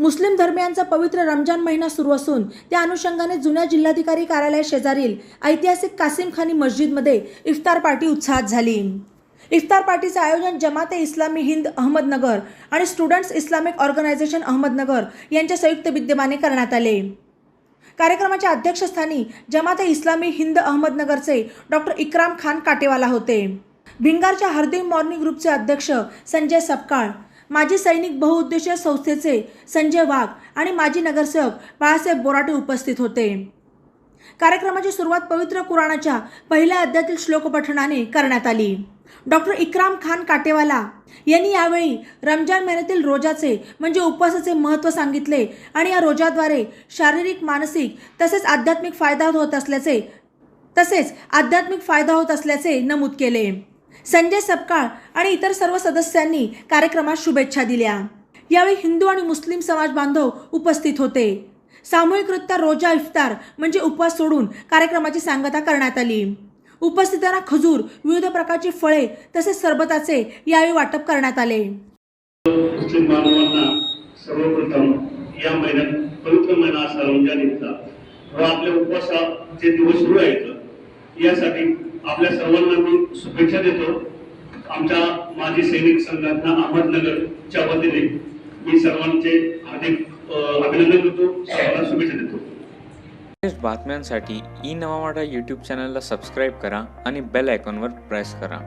मुस्लिम धर्मियांचा पवित्र रमजान महिना सुरू असून त्या अनुषंगाने जुन्या जिल्हाधिकारी कार्यालय शेजारील ऐतिहासिक कासिम खानी मस्जिदमध्ये इफ्तार पार्टी उत्साहात झाली. इफ्तार पार्टीचे आयोजन जमाते इस्लामी हिंद अहमदनगर आणि स्टुडंट्स इस्लामिक ऑर्गनायझेशन अहमदनगर यांच्या संयुक्त विद्यमाने करण्यात आले. कार्यक्रमाच्या अध्यक्षस्थानी जमाते इस्लामी हिंद अहमदनगरचे डॉक्टर इक्राम खान काटेवाला होते. भिंगारच्या हरदेव मॉर्निंग ग्रुपचे अध्यक्ष संजय सपकाळ माजी सैनिक बहुउद्देशीय संस्थेचे संजय वाघ आणि माजी नगरसेवक बाळासाहेब बोराटे उपस्थित होते. कार्यक्रमाची सुरुवात पवित्र कुराणाच्या पहिल्या अध्यातील श्लोकपठणाने करण्यात आली. डॉक्टर इक्राम खान काटेवाला यांनी यावेळी रमजान महिन्यातील रोजाचे म्हणजे उपवासाचे महत्त्व सांगितले आणि या रोजाद्वारे शारीरिक मानसिक तसेच आध्यात्मिक फायदा होत असल्याचे तसेच आध्यात्मिक फायदा होत असल्याचे नमूद केले. संजय सपकाळ आणि इतर सर्व सदस्यांनी कार्यक्रमात शुभेच्छा दिल्या. यावेळी हिंदू आणि मुस्लिम समाज बांधव उपस्थित होते. सामूहिकरित्या रोजा इफ्तार म्हणजे उपवास सोडून कार्यक्रमाची सांगता करण्यात आली. उपस्थितांना खजूर विविध प्रकारची फळे तसेच सरबताचे यावेळी वाटप करण्यात आले. मुस्लिम बांधवांना सर्वप्रथम या महिन्यात पवित्र महिना असा रमजान इथला व आपल्या उपवासाचे दिवस सुरू आहेत. यासाठी आपल्या सर्वांना मी शुभेच्छा देतो. आमच्या माजी सैनिक संघटना अहमदनगरच्या वतीने मी सर्वांचे हार्दिक अभिनंदन करतो. सर्वांना शुभेच्छा देतो. लेटेस्ट बातम्यांसाठी ई नवा यूट्यूब चॅनलला सबस्क्राईब करा आणि बेल आयकॉनवर प्रेस करा.